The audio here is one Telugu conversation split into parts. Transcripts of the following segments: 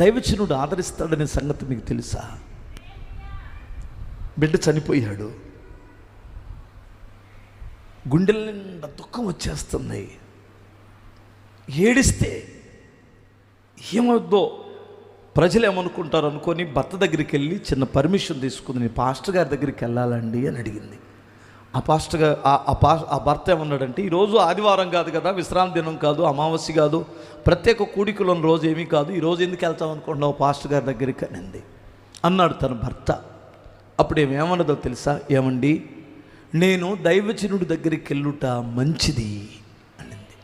దైవచనుడు ఆదరిస్తాడనే సంగతి మీకు తెలుసా? బిడ్డ చనిపోయాడు. గుండెల నిండా దుఃఖం వచ్చేస్తుంది. ఏడిస్తే ఏమవుద్దో ప్రజలు ఏమనుకుంటారు అనుకొని భర్త దగ్గరికి వెళ్ళి చిన్న పర్మిషన్ తీసుకుంది. నేను పాస్టర్ గారి దగ్గరికి వెళ్ళాలండి అని అడిగింది. ఆ పాస్టర్గా గారు ఆ- ఆ పా ఆ భర్త ఏమన్నాడంటే ఈరోజు ఆదివారం కాదు కదా విశ్రాంతి దినం కాదు అమావాస్య కాదు ప్రత్యేక కూడికలు రోజు ఏమీ కాదు ఈరోజు ఎందుకు వెళ్తాం అనుకుంటున్నావు పాస్టర్ గారి దగ్గరికి? అనింది. అన్నాడు తన భర్త. అప్పుడు ఏమేమన్నదో ఏమన్నదో తెలుసా? ఏమండి నేను దైవచనుడి దగ్గరికి వెళ్ళుట మంచిది. అనింది.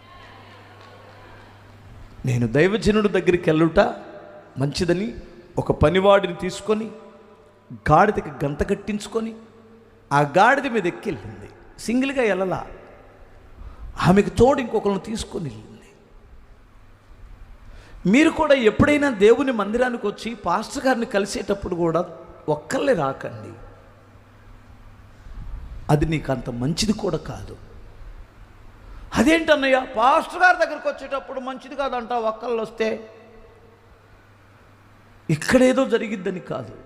నేను దైవజనుడి దగ్గరికి వెళ్ళుట మంచిదని ఒక పనివాడిని తీసుకొని గాడిదకి గంత కట్టించుకొని ఆ గాడిద మీద ఎక్కి వెళ్ళింది సింగిల్గా వెళ్ళలా ఆమెకు తోడు ఇంకొకరిని తీసుకొని వెళ్ళింది. మీరు కూడా ఎప్పుడైనా దేవుని మందిరానికి వచ్చి పాస్టర్ గారిని కలిసేటప్పుడు కూడా ఒక్కళ్ళే రాకండి. అది నీకు అంత మంచిది కూడా కాదు. అదేంటన్నయ్య? పాస్టర్ గారి దగ్గరికి వచ్చేటప్పుడు మంచిది కాదంట ఒక్కళ్ళు వస్తే? ఇక్కడేదో జరిగిద్దని కాదు.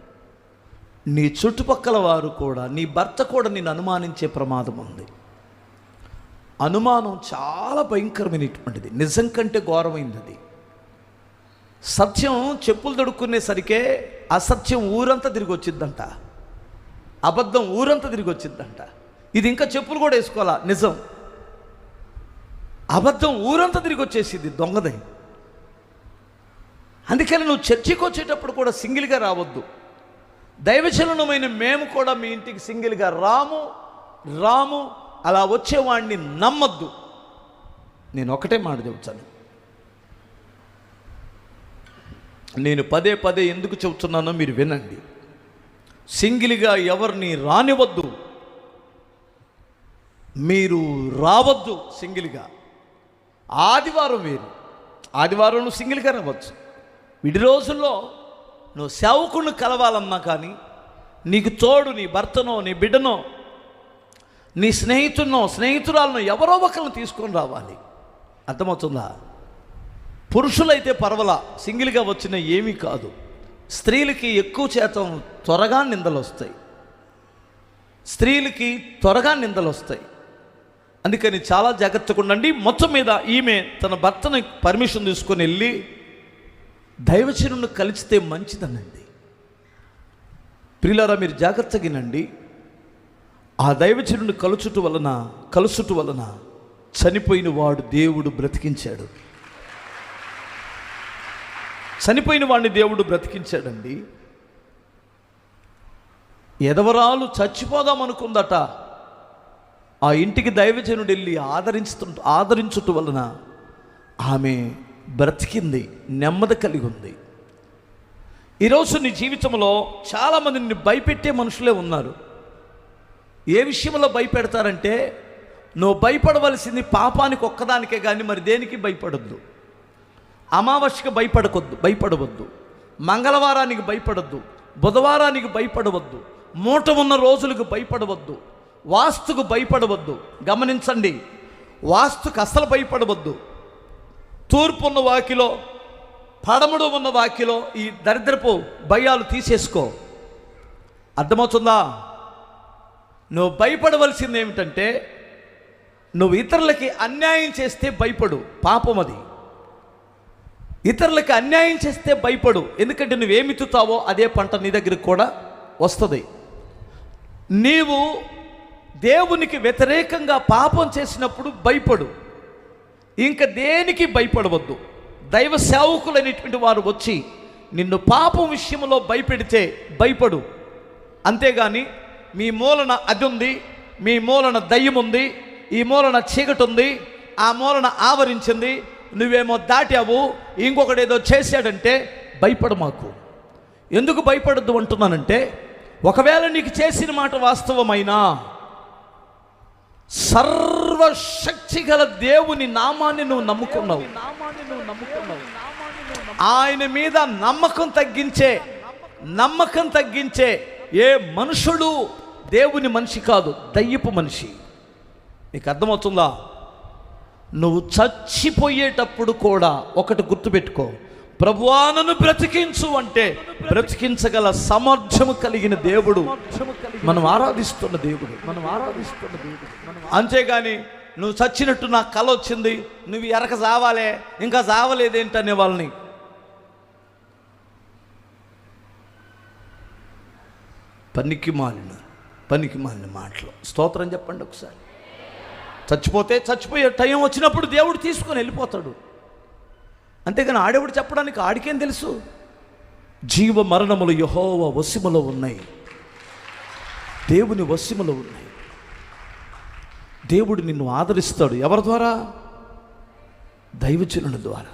నీ చుట్టుపక్కల వారు కూడా నీ భర్త కూడా నిన్ను అనుమానించే ప్రమాదం ఉంది. అనుమానం చాలా భయంకరమైనటువంటిది నిజం కంటే ఘోరమైంది అది సత్యం చెప్పులు దొడుక్కునేసరికే అసత్యం ఊరంతా తిరిగి వచ్చిందంట. అబద్ధం ఊరంతా తిరిగి వచ్చిందంట. ఇది ఇంకా చెప్పులు కూడా వేసుకోవాలా? నిజం. అబద్ధం ఊరంతా తిరిగి వచ్చేసింది దొంగదై. అందుకని నువ్వు చర్చికి వచ్చేటప్పుడు కూడా సింగిల్గా రావద్దు. దైవచలనమైన మేము కూడా మీ ఇంటికి సింగిల్గా రాము రాము అలా వచ్చేవాడిని నమ్మద్దు. నేను ఒకటే మాట చెబుతాను. నేను పదే పదే ఎందుకు చెబుతున్నానో మీరు వినండి. సింగిల్గా ఎవరిని రానివద్దు మీరు రావద్దు సింగిల్గా. ఆదివారం వేరు. ఆదివారం సింగిల్గా రావచ్చు విడి రోజుల్లో నువ్వు సేవకుని కలవాలన్నా కానీ నీకు తోడు నీ భర్తనో నీ బిడ్డనో నీ స్నేహితున్నో స్నేహితురాలను ఎవరో ఒకరిని తీసుకొని రావాలి. అర్థమవుతుందా? పురుషులైతే పర్వాలా సింగిల్గా వచ్చిన ఏమీ కాదు. స్త్రీలకి ఎక్కువ శాతం త్వరగా నిందలు వస్తాయి స్త్రీలకి త్వరగా నిందలు వస్తాయి అందుకని చాలా జాగ్రత్తగా ఉండండి. మొత్తం మీద ఈమె తన భర్తని పర్మిషన్ తీసుకొని వెళ్ళి దైవచనుని కలిస్తే మంచిదనండి. ప్రిలారా మీరు జాగ్రత్తగినండి ఆ దైవచనుని కలుచుట వలన కలుసుట వలన చనిపోయిన వాడు దేవుడు బ్రతికించాడు. చనిపోయిన వాడిని దేవుడు బ్రతికించాడండి. ఎదవరాలు చచ్చిపోదాం అనుకుందట. ఆ ఇంటికి దైవజనుడు వెళ్ళి ఆదరించుతు ఆదరించుట వలన ఆమె బ్రతికింది నెమ్మది కలిగి ఉంది. ఈరోజు నీ జీవితంలో చాలామంది నిన్ను భయపెట్టే మనుషులే ఉన్నారు. ఏ విషయంలో భయపెడతారంటే నువ్వు భయపడవలసింది పాపానికి ఒక్కదానికే కానీ మరి దేనికి భయపడొద్దు? అమావాస్యకు భయపడకొద్దు భయపడవద్దు. మంగళవారానికి భయపడొద్దు బుధవారానికి భయపడవద్దు మూట ఉన్న రోజులకు భయపడవద్దు వాస్తుకు భయపడవద్దు. గమనించండి వాస్తుకు అస్సలు భయపడవద్దు. తూర్పు ఉన్న వాకిలో పడమడు ఉన్న వాకిలో ఈ దరిద్రపు భయాలు తీసేసుకో. అర్థమవుతుందా? నువ్వు భయపడవలసింది ఏమిటంటే నువ్వు ఇతరులకి అన్యాయం చేస్తే భయపడు పాపం అది. ఇతరులకి అన్యాయం చేస్తే భయపడు ఎందుకంటే నువ్వేమితుతావో అదే పంట నీ దగ్గరికి కూడా వస్తుంది. నీవు దేవునికి వ్యతిరేకంగా పాపం చేసినప్పుడు భయపడు. ఇంకా దేనికి భయపడవద్దు. దైవ సేవకులైనటువంటి వారు వచ్చి నిన్ను పాపం విషయంలో భయపెడితే భయపడు. అంతేగాని మీ మూలన అది ఉంది మీ మూలన దయ్యం ఉంది ఈ మూలన చీకటి ఉంది ఆ మూలన ఆవరించింది నువ్వేమో దాటావు ఇంకొకటి ఏదో చేశాడంటే భయపడు మాకు. ఎందుకు భయపడద్దు అంటున్నానంటే ఒకవేళ నీకు చేసిన మాట వాస్తవమైనా సర్వశక్తి గల దేవుని నామాన్ని నువ్వు నమ్ముకున్నావు. ఆయన మీద నమ్మకం తగ్గించే నమ్మకం తగ్గించే ఏ మనుషుడు దేవుని మనిషి కాదు దయ్యపు మనిషి. నీకు అర్థమవుతుందా? నువ్వు చచ్చిపోయేటప్పుడు కూడా ఒకటి గుర్తుపెట్టుకో. ప్రభువానను బ్రతికించు అంటే బ్రతికించగల సామర్థ్యము కలిగిన దేవుడు మనం ఆరాధిస్తున్న దేవుడు. మనం ఆరాధిస్తున్న దేవుడు. అంతేగాని నువ్వు చచ్చినట్టు నాకు కల వచ్చింది నువ్వు ఎరక చావాలే ఇంకా చావలేదేంటనే వాళ్ళని? పనికి మాలిన పనికి మాలిన మాటలు. స్తోత్రం చెప్పండి ఒకసారి. చచ్చిపోతే చచ్చిపోయే టైం వచ్చినప్పుడు దేవుడు తీసుకొని వెళ్ళిపోతాడు. అంతేగాని ఆడేవుడు చెప్పడానికి ఆడికేం తెలుసు? జీవ మరణములు యహోవ వసిమలో ఉన్నాయి. దేవుని వసిమలో ఉన్నాయి. దేవుడు నిన్ను ఆదరిస్తాడు. ఎవరి ద్వారా? దైవజనుల ద్వారా.